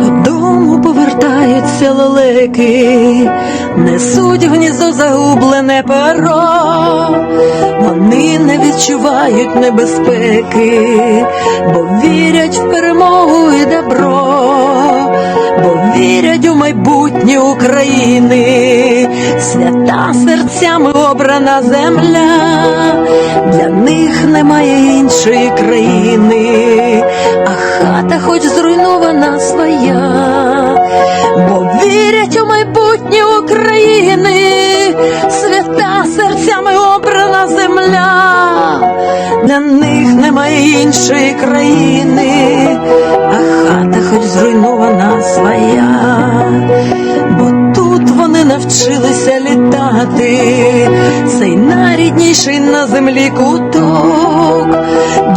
Додому повертаються лелеки, несуть в гніздо загублене перо, вони не відчувають небезпеки, бо вірять в перемогу і добро, бо вірять у майбутнє України, свята серцями обрана земля, для них немає іншої країни, а хата хоч зруйнована своя, бо вірять у майбутнє України, свята серцями обрана земля, для них немає іншої країни, навчилися літати, цей найрідніший на землі куток,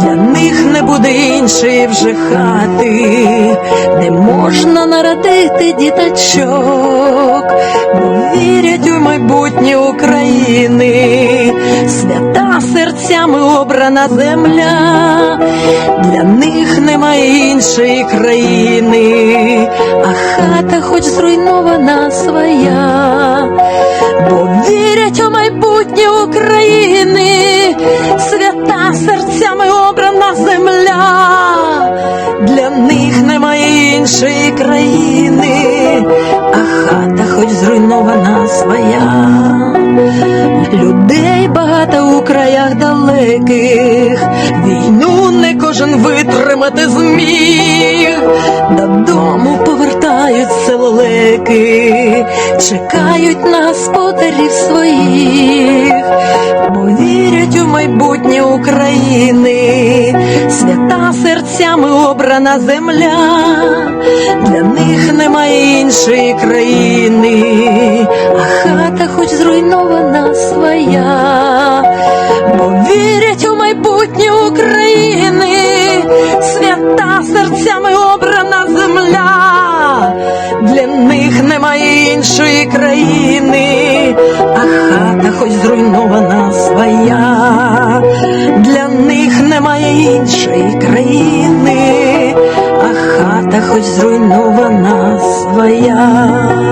для них не буде іншої вже хати, де можна народити діточок, бо вірять у майбутнє України, свята серцями обрана земля, для них немає іншої країни, хата хоч зруйнована своя, бо вірять у майбутнє України, свята серцями обрана земля, для них немає іншої країни, а хата хоч зруйнована своя. Людей багато у краях далеких, війну не кожен витримати зміг, додому лелеки, чекають на господарів своїх, бо вірять у майбутнє України, свята серцями обрана земля, для них немає іншої країни, а хата хоч зруйнована своя, бо вірять у майбутнє України, свята серцями іншої країни, а хата хоч зруйнована своя, для них немає іншої країни, а хата хоч зруйнована своя.